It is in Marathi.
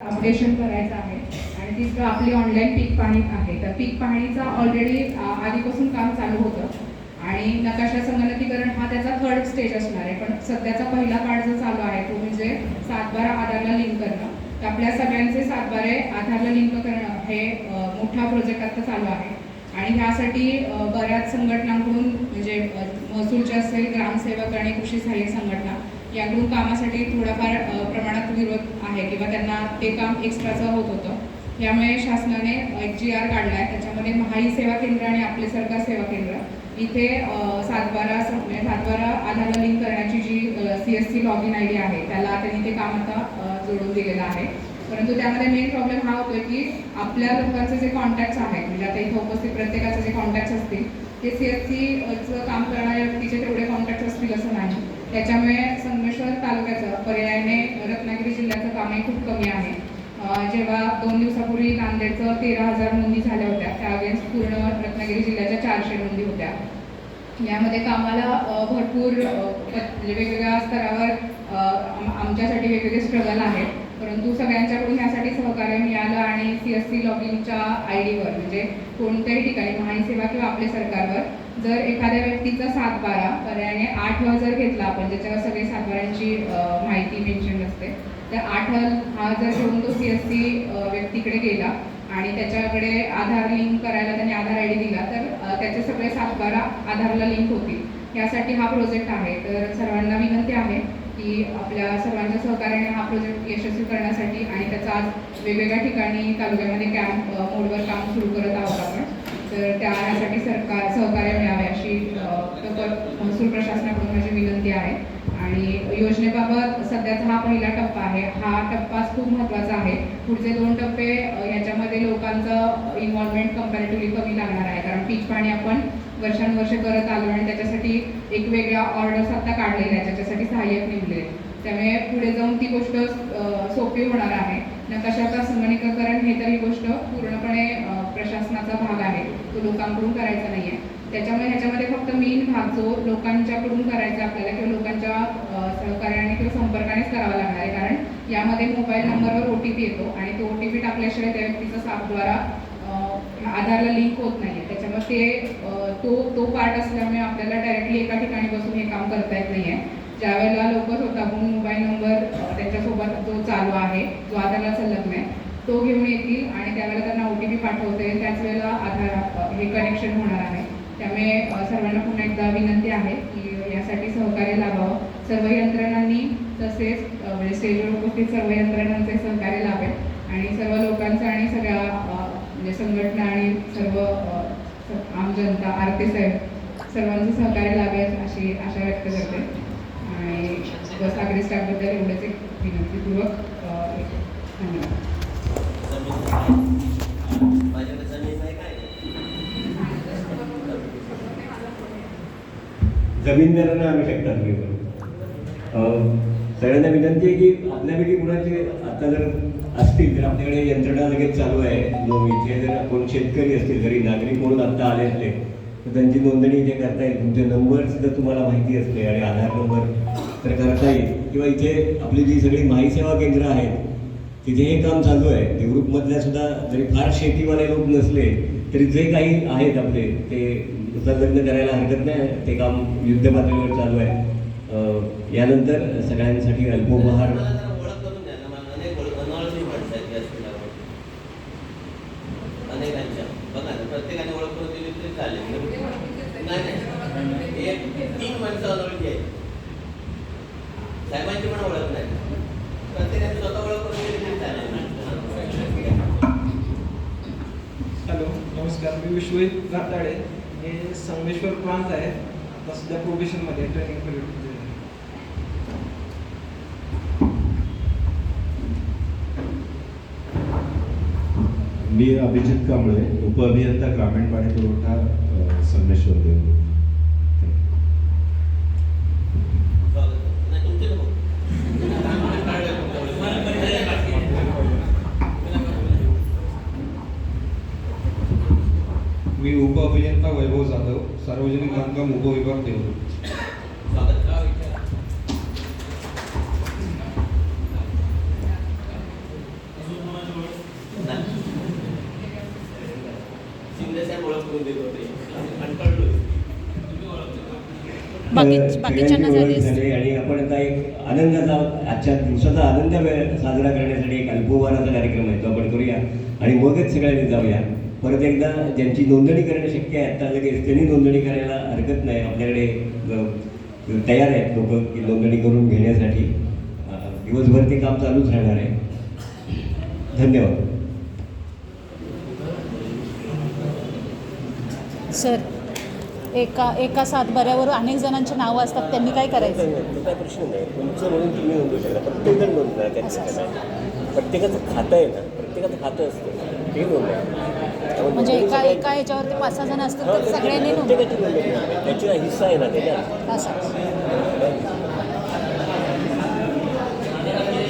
अपडेशन करायचं आहे. आणि तिसरं आपली ऑनलाईन पीक पाहणी आहे. तर पीक पाहणीचा ऑलरेडी आधीपासून काम चालू होतं. आणि नकाशा संगणकीकरण हा त्याचा थर्ड स्टेज असणार आहे. पण सध्याचा पहिला पार्ट जो चालू आहे तो म्हणजे सातबारा आधारला लिंक करणं. तर आपल्या सगळ्यांचे सातबारे आधारला लिंक करणं हे मोठा प्रोजेक्ट आता चालू आहे. आणि ह्यासाठी बऱ्याच संघटनांकडून म्हणजे अ, महसूलचे असेल ग्रामसेवक आणि कृषी सहाय्यक संघटना याकडून कामासाठी थोडाफार प्रमाणात विरोध आहे किंवा त्यांना ते काम एक्स्ट्राचं होत होतं. यामुळे शासनाने एक जी आर काढला आहे त्याच्यामध्ये महाई सेवा केंद्र आणि आपले सरकार सेवा केंद्र. इथे सातबारा म्हणजे सातबारा आधारला लिंक करण्याची जी C S C log in I D आहे त्याला त्यांनी ते काम आता जोडून दिलेलं आहे. परंतु त्यामध्ये मेन प्रॉब्लेम हा होतोय की आपल्या लोकांचे जे कॉन्टॅक्ट्स आहेत म्हणजे आता इथं उपस्थित प्रत्येकाचे जे कॉन्टॅक्ट्स असतील ते सी एस सीचं काम करणाऱ्या व्यक्तीचे तेवढे कॉन्टॅक्ट्स असतील असं नाही. त्याच्यामुळे संगमेश्वर तालुक्याचं पर्यायाने रत्नागिरी जिल्ह्याचं कामही खूप कमी आहे. जेव्हा दोन दिवसापूर्वी नांदेडचं तेरा हजार नोंदी झाल्या होत्या त्या अगेन्स्ट पूर्ण रत्नागिरी जिल्ह्याच्या चारशे नोंदी होत्या. यामध्ये कामाला भरपूर म्हणजे वेगवेगळ्या स्तरावर आमच्यासाठी वेगवेगळे स्ट्रगल आहेत. परंतु सगळ्यांच्याकडून यासाठी सहकार्य मिळालं आणि सी एस सी लॉगिनच्या आय डीवर म्हणजे कोणत्याही ठिकाणी महाई सेवा किंवा आपल्या सरकारवर जर एखाद्या व्यक्तीचा सातबारा पर्यायाने आठ व जर घेतला आपण ज्याच्यावर सगळे सातबाऱ्यांची माहिती मेन्शन असते तर आठ हा जर घेऊन तो सी एस सी व्यक्तीकडे गेला आणि त्याच्याकडे आधार लिंक करायला त्यांनी आधार आय डी दिला तर त्याचे सगळे सातबारा आधारला लिंक होतील. यासाठी हा प्रोजेक्ट आहे. तर सर्वांना विनंती आहे की आपल्या सर्वांच्या सहकार्याने हा प्रोजेक्ट यशस्वी करण्यासाठी आणि त्याचा आज वेगवेगळ्या ठिकाणी तालुक्यामध्ये कॅम्प मोडवर काम सुरू करत आहोत आपण. तर त्यासाठी सरकार सहकार्य मिळावे अशी महसूल प्रशासनाकडून माझी विनंती आहे. आणि योजनेबाबत सध्याचा हा पहिला टप्पा आहे. हा टप्पाच खूप महत्त्वाचा आहे. पुढचे दोन टप्पे याच्यामध्ये लोकांचं इन्व्हॉल्वमेंट कम्पॅरेटिव्हली कमी लागणार आहे. कारण पीच पाणी आपण वर्षानुवर्ष करत आलो आणि त्याच्यासाठी एक वेगळ्या ऑर्डर्स आता काढलेल्या आहे. ज्याच्यासाठी सहाय्यक नेमले त्यामुळे पुढे जाऊन ती गोष्ट सोपी होणार आहे. नकाशाचा संगणकीकरण हे तर ही गोष्ट पूर्णपणे प्रशासनाचा भाग आहे. तो लोकांकडून करायचा नाही आहे त्याच्यामुळे ह्याच्यामध्ये फक्त मेन भाग जो लोकांच्याकडून करायचा आपल्याला किंवा लोकांच्या सहकार्याने किंवा संपर्कानेच करावा लागणार आहे. कारण यामध्ये मोबाईल नंबरवर ओ टी पी येतो आणि तो ओ टी पी टाकल्याशिवाय त्या व्यक्तीचा सापद्वारा आधारला लिंक होत नाही आहे त्याच्यामुळे ते तो तो पार्ट असल्यामुळे आपल्याला डायरेक्टली एका ठिकाणी बसून हे काम करता येत नाही आहे ज्यावेळेला लोक स्वतःहून मोबाईल नंबर त्यांच्यासोबत जो चालू आहे जो आधारला संलग्न आहे तो घेऊन येतील आणि त्यावेळेला त्यांना ओ टी पी पाठवता. येईल त्याच वेळेला आधार हे कनेक्शन होणार आहे. त्यामुळे सर्वांना पुन्हा एकदा विनंती आहे की यासाठी सहकार्य लाभावं. सर्व यंत्रणांनी तसेच म्हणजे स्टेजवर उपस्थित सर्व यंत्रणांचे सहकार्य लाभेल. आणि सर्व लोकांचं आणि सगळ्या म्हणजे संघटना आणि सर्व आम जनता आरती साहेब सर्वांचं सहकार्य लाभेल अशी आशा व्यक्त करते. आणि बस आगरी स्टाफबद्दल एवढंच एक विनंतीपूर्वक धन्यवाद माझ्याकडे जमीन नाही काय जमीनदारांना आम्ही शकतात अं, सगळ्यांना विनंती आहे की आपल्यापैकी कुणाचे आता जर असतील तर आपल्याकडे यंत्रणा लगेच चालू आहे मग इथे जर कोण शेतकरी असतील जरी नागरिक म्हणून आत्ता आले असले तर त्यांची नोंदणी इथे करता येईल. तुमचे नंबर सुद्धा तुम्हाला माहिती असते आणि आधार नंबर तर करता येईल. किंवा इथे आपली जी सगळी माहिती सेवा केंद्र आहेत तिथे हे काम चालू आहे. देवरूपमधल्या सुद्धा जरी फार शेतीवाले लोक नसले तरी जे काही आहेत आपले ते संलग्न करायला हरकत नाही. ते काम युद्ध पातळीवर चालू आहे. यानंतर सगळ्यांसाठी अल्पोपहार मला जरा ओळख करून द्या ना मला अनेक ओळख अनोळखी माणसं आहेत या स्किलावर अनेकांच्या बघा ना प्रत्येकाने ओळख करून दिली तरी चालेल नाही नाही एक तीन माणसं अनोळखी आहेत साहेबांची पण ओळख नाही प्रत्येकाने स्वतः ओळख करून दिली तरी चालेल हॅलो नमस्कार मी विश्वजित घाटाळे हे संगमेश्वर प्रांत आहे. आता सध्या प्रोबेशनमध्ये ट्रेनिंग पिरियड मी अभिजित कांबळे उपअभियंता ग्रामीण पाणी पुरवठा संगमेश्वर देव वैभव जाधव सार्वजनिक बांधकाम उपविभाग देवरूळ आणि आपण आता एक आनंदाचा आजच्या दिवसाचा आनंद साजरा करण्यासाठी एक अल्पवाराचा कार्यक्रम आहे तो आपण करूया आणि मगच सगळ्यांनी जाऊया. परत एकदा ज्यांची नोंदणी करणं शक्य आहे आता लगेच त्यांनी नोंदणी करायला हरकत नाही. आपल्याकडे तयार आहेत लोक की नोंदणी करून घेण्यासाठी. दिवसभर ते काम चालूच राहणार आहे. धन्यवाद. सर एका एका सातबाऱ्यावर अनेक जणांची नावं असतात त्यांनी काय करायचं? तो काय प्रश्न नाही. तुमचं म्हणून तुम्ही नोंदवू शकता. प्रत्येकजण नोंदणार त्याच्या प्रत्येकाचं खातं आहे ना प्रत्येकाचं खातं असतं. ते त्यामुळे म्हणजे एका एका ह्याच्यावरती पाच सहा जण असतील तर सगळ्यांनी. त्याचा हिस्सा आहे ना त्याच्यात. असं.